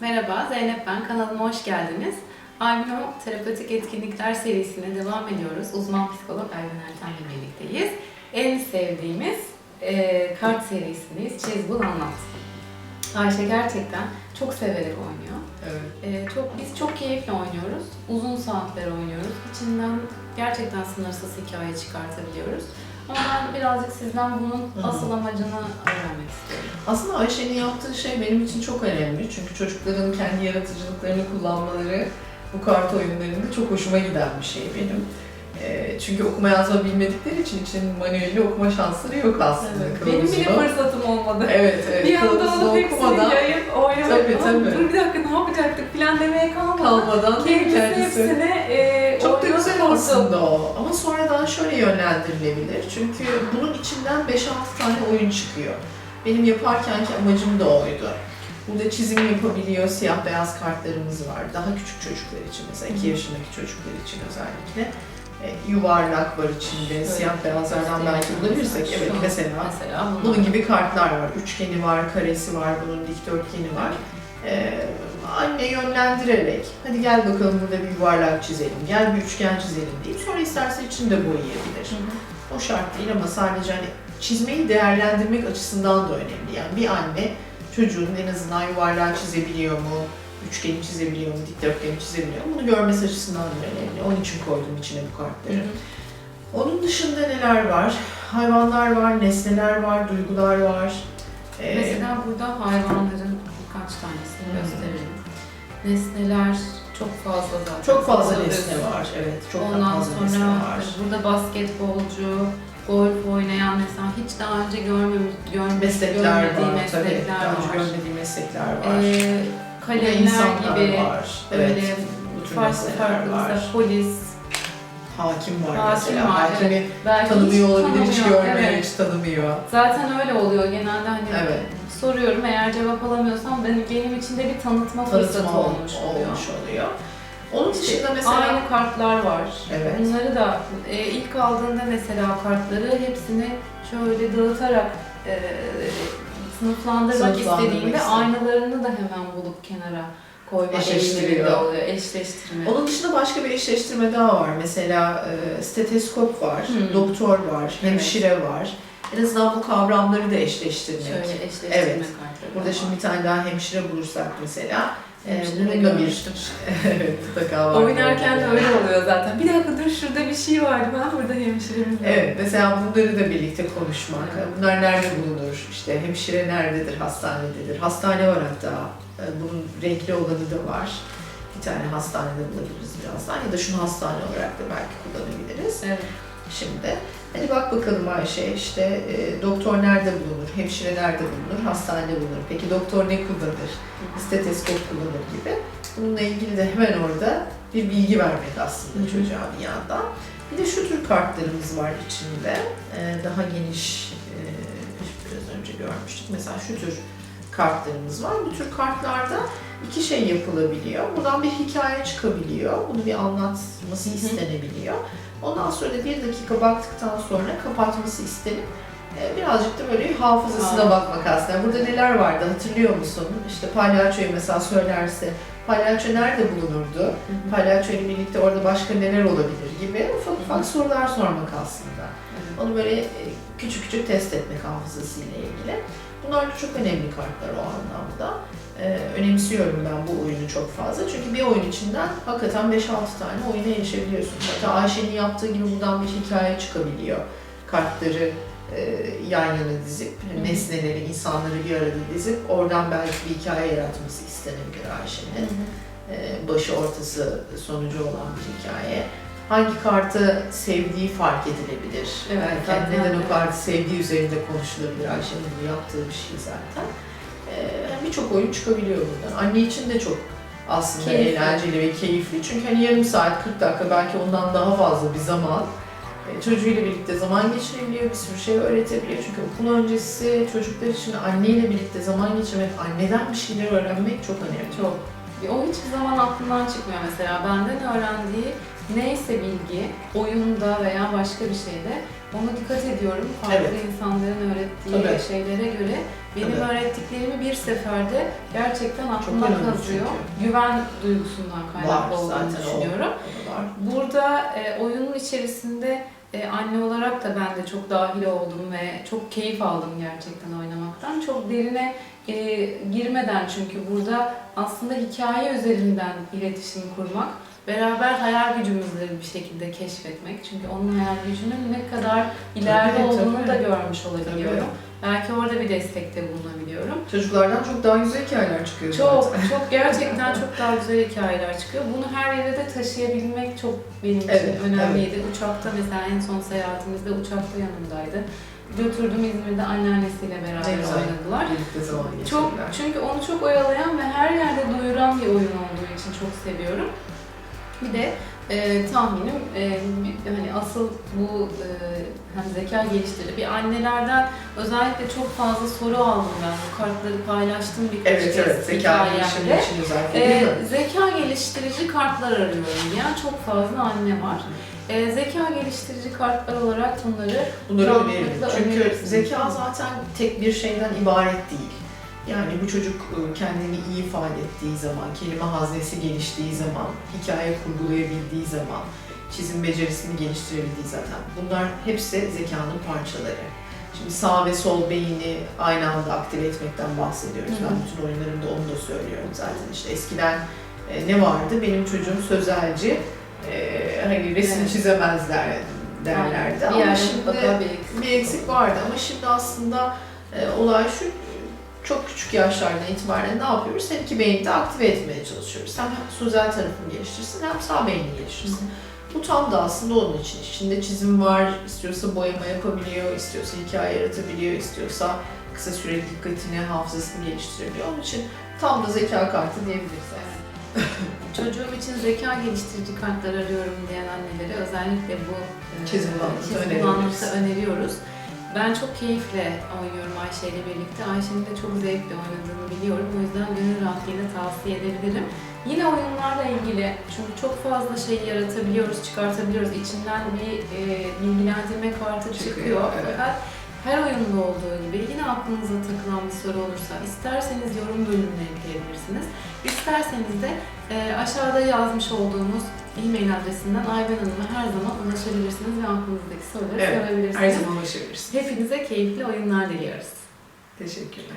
Merhaba, Zeynep ben. Kanalıma hoş geldiniz. Albino Terapötik Etkinlikler serisine devam ediyoruz. Uzman psikolog Ayben Erten'le birlikteyiz. En sevdiğimiz e, kart serisindeyiz. Çiz, bul, anlat. Ayşe gerçekten çok severek oynuyor. Evet. E, çok Biz çok keyifle oynuyoruz. Uzun saatler oynuyoruz. İçinden gerçekten sınırsız hikaye çıkartabiliyoruz. Ama ben birazcık sizden bunun asıl amacını öğrenmek istiyorum. Aslında Ayşe'nin yaptığı şey benim için çok önemli. Çünkü çocukların kendi yaratıcılıklarını kullanmaları bu kart oyunlarında çok hoşuma giden bir şey benim. Ee, çünkü okuma yazma bilmedikleri için için manuelli okuma şansları yok aslında. Benim bile fırsatım olmadı. Evet, evet. Bir anda alıp hepsini okumadan, yayıp oynamak. Tabii, tabii. Dur bir dakika ne yapacaktık falan demeye kalmadan. kalmadan Kendisi kendisi? hepsini e, Çok da güzel kurdu. aslında o. Ama sonradan şöyle yönlendirilebilir. Çünkü bunun içinden 5-6 tane oyun çıkıyor. Benim yaparkenki amacım da oydu. Burada çizim yapabiliyor, siyah beyaz kartlarımız var. Daha küçük çocuklar için mesela 2 Hı hı. yaşındaki çocuklar için özellikle. E, yuvarlak var içinde, Şöyle siyah beyazlardan belki bulabilirsek. Evet Şu- mesela. Mesela. Bunun gibi kartlar var. Üçgeni var, karesi var, bunun dikdörtgeni var. Ee, anne yönlendirerek, hadi gel bakalım burada bir yuvarlak çizelim, gel bir üçgen çizelim deyip sonra isterse içinde boyayabilir. Hı hı. O şart değil ama sadece hani çizmeyi değerlendirmek açısından da önemli. Yani bir anne çocuğun en azından yuvarlağı çizebiliyor mu, üçgeni çizebiliyor mu, dikdörtgeni çizebiliyor mu bunu görmesi açısından da önemli. Onun için koydum içine bu Hı kartları. hı. Onun dışında neler var? Hayvanlar var, nesneler var, duygular var. Ee, Mesela burada hayvanların birkaç tanesini Hı hı. gösterelim. Nesneler çok fazla zaten. çok fazla nesne var, evet. Çok Ondan fazla sonra nesne var. burada basketbolcu, golf oynayan mesela hiç daha önce görmemiş, görmemiş Meslekler görmediği var, tabii. meslekler Daha önce var. görmediği meslekler var. Ee, kalemler gibi var. böyle Evet, farklı mesela polis, Hakim var Hakim mesela. var, Hakimi belki tanımıyor olabilir, hiç görmüyor, evet. hiç tanımıyor. Zaten öyle oluyor genelde hani Evet. soruyorum eğer cevap alamıyorsam benim, benim için de bir tanıtma, fırsatı Tanıtma olmuş oluyor. olmuş oluyor. Onun dışında mesela Aynı kartlar var. Evet. Bunları da e, ilk aldığında mesela kartları hepsini şöyle dağıtarak e, sınıflandırmak Sınıflandırmak istediğinde istedim. aynalarını da hemen bulup kenara koyma Eşleştiriyor. eğiliminde oluyor. Eşleştirme. onun dışında başka bir eşleştirme daha var. Mesela e, steteskop var, Hı. doktor var, hemşire var. En azından bu kavramları da eşleştirmek. Şöyle eşleştirme Evet. kartları. Burada var. şimdi bir tane daha hemşire bulursak mesela, e, Hemşire bunun de da bir görmüştüm. evet, mutlaka var. Oynarken de öyle oluyor zaten. Bir dakika dur şurada bir şey vardı. Ben burada hemşiremiz. Evet, mesela bunları da birlikte konuşmak. Evet. Bunlar nerede bulunur? İşte hemşire nerededir? Hastanededir. Hastane var hatta. Ee, Bunun renkli olanı da var. Bir tane hastanede bulabiliriz birazdan. Ya da şunu hastane olarak da belki kullanabiliriz. Evet. Şimdi hadi bak bakalım Ayşe işte e, doktor nerede bulunur? Hemşire nerede bulunur? Hastanede bulunur. Peki doktor ne kullanır? Steteskop kullanır gibi. Bununla ilgili de hemen orada bir bilgi vermek aslında Hı çocuğa bir yandan. Bir de şu tür kartlarımız var içinde. Ee, daha geniş, e, biraz önce görmüştük. Mesela şu tür kartlarımız var. Bu tür kartlarda iki şey yapılabiliyor. Buradan bir hikaye çıkabiliyor. Bunu bir anlatması Hı hı. Ondan sonra da bir dakika baktıktan sonra kapatması istenip e, birazcık da böyle hafızasına Aa. bakmak aslında. Burada neler vardı hatırlıyor musun? İşte palyaçoyu mesela söylerse palyaço nerede bulunurdu? Palyaço ile birlikte orada başka neler olabilir gibi ufak ufak sorular sormak aslında. Onu böyle e, küçük küçük test etmek hafızasıyla ilgili. Bunlar da çok önemli kartlar o anlamda. Ee, önemsiyorum ben bu oyunu çok fazla. Çünkü bir oyun içinden hakikaten 5-6 tane oyuna erişebiliyorsunuz. Hatta Ayşe'nin yaptığı gibi buradan bir hikaye çıkabiliyor. Kartları e, yan yana dizip, Hı nesneleri, insanları bir arada dizip oradan belki bir hikaye yaratması istenebilir Ayşe'nin e, başı ortası sonucu olan bir hikaye. Hangi kartı sevdiği fark edilebilir. Evet, Belki neden o kartı sevdiği üzerinde konuşulabilir. Ayşe'nin bu yaptığı bir şey zaten. E, Birçok oyun çıkabiliyor buradan. Anne için de çok aslında Keyifli. eğlenceli ve keyifli. Çünkü hani yarım saat, 40 dakika belki ondan daha fazla bir zaman e, çocuğuyla birlikte zaman geçirebiliyor, bir sürü şey öğretebiliyor. Çünkü okul öncesi çocuklar için anneyle birlikte zaman geçirmek, anneden bir şeyler öğrenmek çok önemli. Çok. O hiçbir zaman aklımdan çıkmıyor mesela. Benden öğrendiği neyse bilgi, oyunda veya başka bir şeyde ona dikkat ediyorum. Farklı Evet. insanların öğrettiği Tabii. şeylere göre Benim Tabii. öğrettiklerimi bir seferde gerçekten aklımda kazıyor. Güven duygusundan kaynaklı Var olduğunu düşünüyorum. O var. Burada e, oyunun içerisinde e, anne olarak da ben de çok dahil oldum ve çok keyif aldım gerçekten oynamaktan. Çok derine e, girmeden çünkü burada aslında hikaye üzerinden iletişim kurmak, beraber hayal gücümüzü bir şekilde keşfetmek. Çünkü onun hayal gücünün ne kadar ileride Tabii, olduğunu tabii. da görmüş olabiliyorum. Belki orada bir destekte bulunabiliyorum. Çocuklardan çok daha güzel hikayeler çıkıyor Çok zaten. çok gerçekten çok daha güzel hikayeler çıkıyor. Bunu her yere de taşıyabilmek çok benim için Evet, önemliydi. Uçakta mesela en son seyahatimizde uçakta yanımdaydı. Götürdüm İzmir'de anneannesiyle Ne beraber güzel. oynadılar. Çok çünkü onu çok oyalayan ve her yerde duyuran bir oyun olduğu için çok seviyorum. Bir de e, tahminim e, hani asıl bu e, hem zeka geliştirici bir annelerden özellikle çok fazla soru aldım ben bu kartları paylaştım birkaç Evet kez evet, zeka gelişimi için özellikle mi? zeka geliştirici kartlar arıyorum diyen çok fazla anne var. Ee, zeka geliştirici kartlar olarak bunları Bunları. Çünkü zeka zaten tek bir şeyden ibaret değil. Yani bu çocuk e, kendini iyi ifade ettiği zaman, kelime haznesi geliştiği zaman, hikaye kurgulayabildiği zaman, çizim becerisini geliştirebildiği zaten. Bunlar hepsi zekanın parçaları. Şimdi sağ ve sol beyni aynı anda aktive etmekten bahsediyoruz. Hı. Ben bütün oyunlarımda onu da söylüyorum zaten. İşte eskiden e, ne vardı? Benim çocuğum sözelci, e, hani resim Evet. çizemezler derlerdi. bir Ama şimdi mutlaka bir eksik. bir eksik vardı ama şimdi aslında e, olay şu çok küçük yaşlardan itibaren ne yapıyoruz? Hem iki beyni de aktive etmeye çalışıyoruz. Hem sözel tarafını geliştirsin hem sağ beynini geliştirsin. Bu tam da aslında onun için. İçinde çizim var, istiyorsa boyama yapabiliyor, istiyorsa hikaye yaratabiliyor, istiyorsa kısa süreli dikkatini, hafızasını geliştirebiliyor. Onun için tam da zeka kartı diyebiliriz. Yani. Çocuğum için zeka geliştirici kartlar arıyorum diyen annelere özellikle bu e, Çizim öneriyoruz. bulanıklığı öneriyoruz. Ben çok keyifle oynuyorum Ayşe ile birlikte. Ayşe'nin de çok zevkle oynadığını biliyorum. O yüzden gönül rahatlığıyla tavsiye edebilirim. Yine oyunlarla ilgili çünkü çok fazla şey yaratabiliyoruz, çıkartabiliyoruz. İçinden bir e, bilgilendirme kartı Çıkıyor, çıkıyor. evet. Fakat her oyunda olduğu gibi yine aklınıza takılan bir soru olursa isterseniz yorum bölümüne ekleyebilirsiniz. İsterseniz de e, aşağıda yazmış olduğumuz e-mail adresinden Ayben Hanım'a her zaman ulaşabilirsiniz ve aklınızdaki soruları Evet, sorabilirsiniz. Her zaman ulaşabilirsiniz. Hepinize keyifli oyunlar diliyoruz. Teşekkürler.